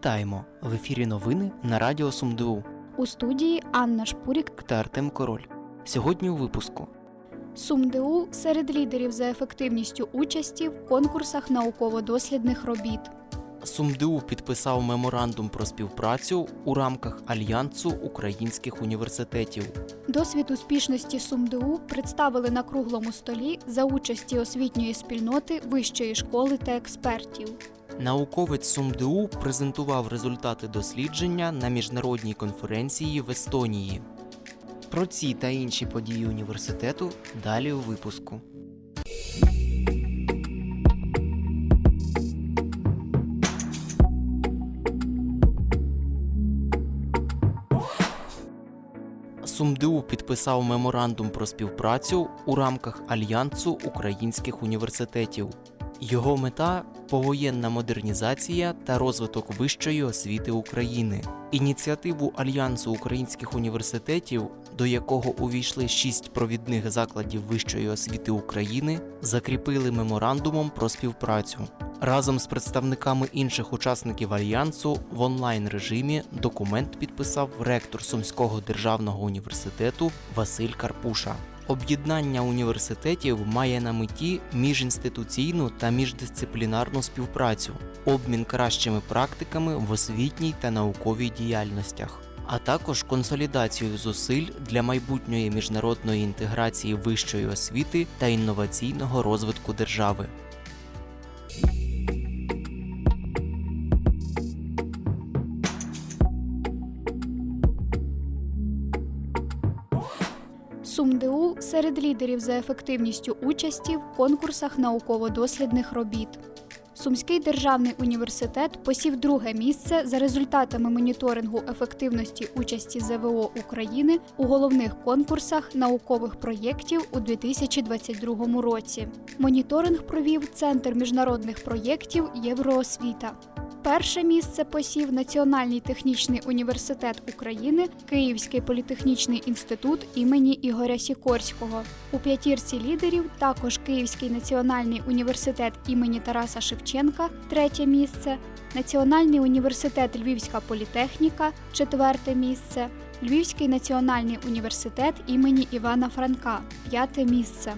Вітаємо! В ефірі новини на Радіо СумДУ У студії Анна Шпурік. та Артем Король. Сьогодні у випуску СумДУ серед лідерів за ефективністю участі в конкурсах науково-дослідних робіт. СумДУ підписав меморандум про співпрацю у рамках Альянсу українських університетів. Досвід успішності СумДУ представили на круглому столі за участі освітньої спільноти вищої школи та експертів. Науковець СумДУ презентував результати дослідження на міжнародній конференції в Естонії. Про ці та інші події університету далі у випуску. СумДУ підписав меморандум про співпрацю у рамках Альянсу українських університетів. Його мета повоєнна модернізація та розвиток вищої освіти України. Ініціативу Альянсу українських університетів, до якого увійшли шість провідних закладів вищої освіти України, закріпили меморандумом про співпрацю. Разом з представниками інших учасників альянсу в онлайн режимі документ підписав ректор Сумського державного університету Василь Карпуша. Об'єднання університетів має на меті міжінституційну та міждисциплінарну співпрацю, обмін кращими практиками в освітній та науковій діяльностях, а також консолідацію зусиль для майбутньої міжнародної інтеграції вищої освіти та інноваційного розвитку держави. СумДУ серед лідерів за ефективністю участі в конкурсах науково-дослідних робіт. Сумський державний університет посів друге місце за результатами моніторингу ефективності участі ЗВО України у головних конкурсах наукових проєктів у 2022 році. Моніторинг провів Центр міжнародних проєктів Євроосвіта. Перше місце посів Національний технічний університет України, Київський політехнічний інститут імені Ігоря Сікорського. У п'ятірці лідерів також Київський національний університет імені Тараса Шевченка, третє місце, Національний університет Львівська політехніка, четверте місце, Львівський національний університет імені Івана Франка, п'яте місце.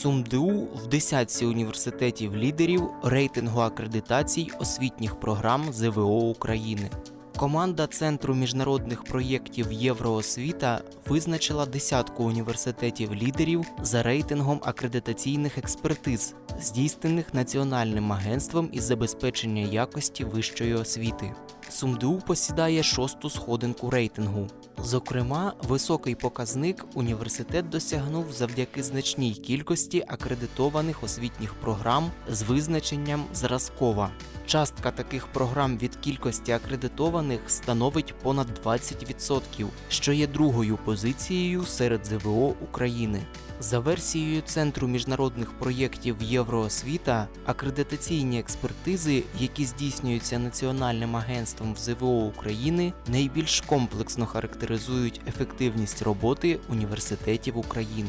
СумДУ в десятці університетів лідерів рейтингу акредитацій освітніх програм ЗВО України. Команда Центру міжнародних проєктів Євроосвіта визначила десятку університетів лідерів за рейтингом акредитаційних експертиз, здійснених Національним агентством із забезпечення якості вищої освіти. СумДУ посідає шосту сходинку рейтингу. Зокрема, високий показник університет досягнув завдяки значній кількості акредитованих освітніх програм з визначенням зразкова. Частка таких програм від кількості акредитованих становить понад 20%, що є другою позицією серед ЗВО України. За версією Центру міжнародних проєктів Євроосвіта, акредитаційні експертизи, які здійснюються Національним агентством ЗВО України, найбільш комплексно характеризують ефективність роботи університетів України.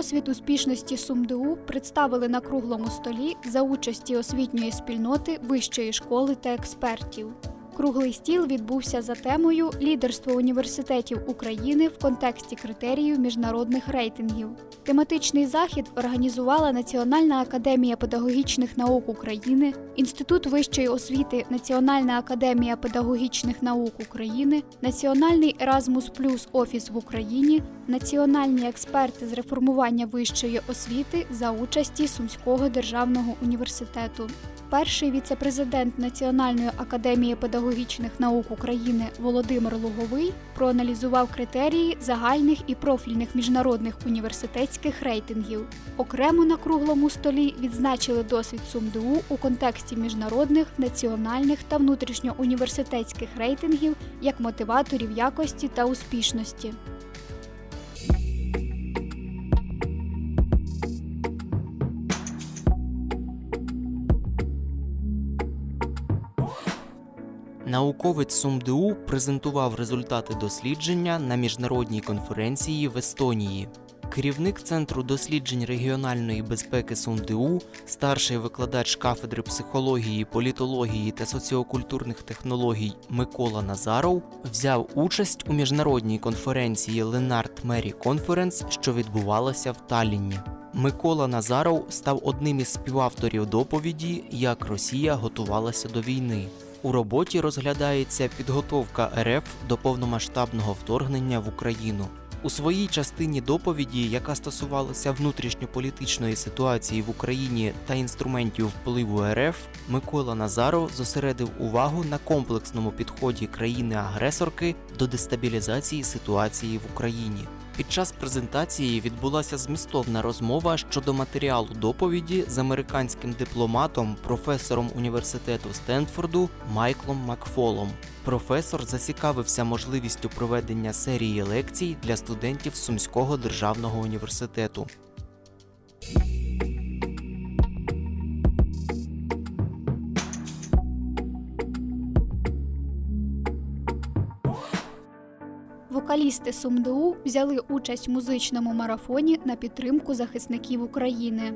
Досвід успішності СумДУ представили на круглому столі за участі освітньої спільноти вищої школи та експертів. Круглий стіл відбувся за темою Лідерство університетів України в контексті критеріїв міжнародних рейтингів. Тематичний захід організувала Національна академія педагогічних наук України, Інститут вищої освіти Національна академія педагогічних наук України, Національний Erasmus Плюс офіс в Україні, національні експерти з реформування вищої освіти за участі Сумського державного університету. Перший віцепрезидент Національної академії педагогічних наук України Володимир Луговий проаналізував критерії загальних і профільних міжнародних університетських рейтингів. Окремо на круглому столі відзначили досвід СумДУ у контексті міжнародних, національних та внутрішньоуніверситетських рейтингів як мотиваторів якості та успішності. Науковець СумДУ презентував результати дослідження на міжнародній конференції в Естонії. Керівник Центру досліджень регіональної безпеки СумДУ, старший викладач кафедри психології, політології та соціокультурних технологій Микола Назаров взяв участь у міжнародній конференції Ленард Мері Конференс, що відбувалася в Таллінні. Микола Назаров став одним із співавторів доповіді, як Росія готувалася до війни. У роботі розглядається підготовка РФ до повномасштабного вторгнення в Україну. У своїй частині доповіді, яка стосувалася внутрішньополітичної ситуації в Україні та інструментів впливу РФ, Микола Назаров зосередив увагу на комплексному підході країни-агресорки до дестабілізації ситуації в Україні. Під час презентації відбулася змістовна розмова щодо матеріалу доповіді з американським дипломатом, професором університету Стенфорду Майклом Макфолом. Професор зацікавився можливістю проведення серії лекцій для студентів Сумського державного університету. Вокалісти СумДУ взяли участь в музичному марафоні на підтримку захисників України.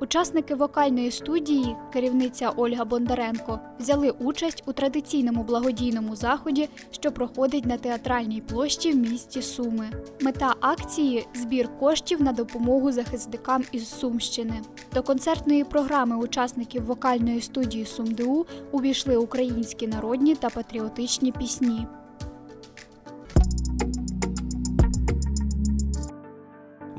Учасники вокальної студії, керівниця Ольга Бондаренко, взяли участь у традиційному благодійному заході, що проходить на театральній площі в місті Суми. Мета акції збір коштів на допомогу захисникам із Сумщини. До концертної програми учасників вокальної студії СумДУ увійшли українські народні та патріотичні пісні.